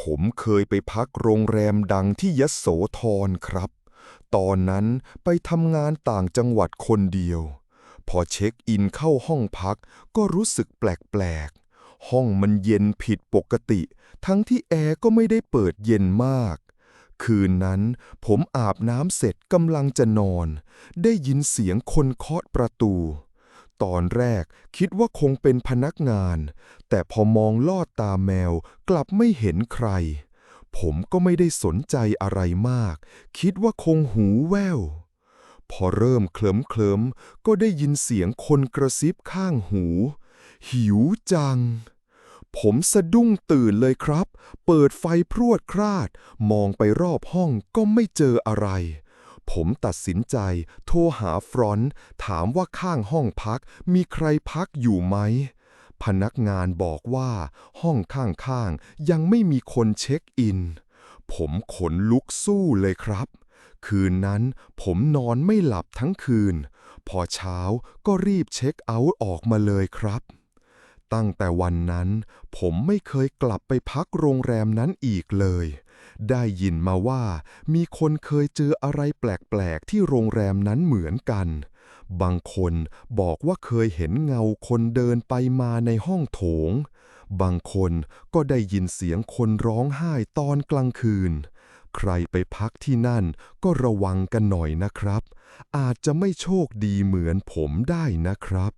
ผมเคยไปพักโรงแรมดังที่ยโสธรครับ ตอนนั้นไปทำงานต่างจังหวัดคนเดียว พอเช็คอินเข้าห้องพักก็รู้สึกแปลกๆ ห้องมันเย็นผิดปกติ ทั้งที่แอร์ก็ไม่ได้เปิดเย็นมาก คืนนั้นผมอาบน้ำเสร็จกำลังจะนอน ได้ยินเสียงคนเคาะประตู ตอนแรกคิดว่าคงเป็นพนักงาน แต่พอมองลอดตาแมวกลับไม่เห็นใคร ผมก็ไม่ได้สนใจอะไรมาก คิดว่าคงหูแว่ว พอเริ่มเคลิมเคลิมก็ได้ยินเสียงคนกระซิบข้างหู หิวจัง ผมสะดุ้งตื่นเลยครับ เปิดไฟพรวดคราด มองไปรอบห้องก็ไม่เจออะไร ผมตัดสินใจโทรหาฟรอนต์ถามว่าข้างห้องพักมีใครพักอยู่ไหม พนักงานบอกว่าห้องข้างๆ ยังไม่มีคนเช็คอิน ผมขนลุกสู้เลยครับ คืนนั้นผมนอนไม่หลับทั้งคืน พอเช้าก็รีบเช็คเอาท์ออกมาเลยครับตั้งแต่วันนั้น ผมไม่เคยกลับไปพักโรงแรมนั้นอีกเลย ได้ยินมาว่ามีคนเคยเจออะไรแปลกๆที่โรงแรมนั้นเหมือนกัน บางคนบอกว่าเคยเห็นเงาคนเดินไปมาในห้องโถง บางคนก็ได้ยินเสียงคนร้องไห้ตอนกลางคืน ใครไปพักที่นั่นก็ระวังกันหน่อยนะครับ อาจจะไม่โชคดีเหมือนผมได้นะครับ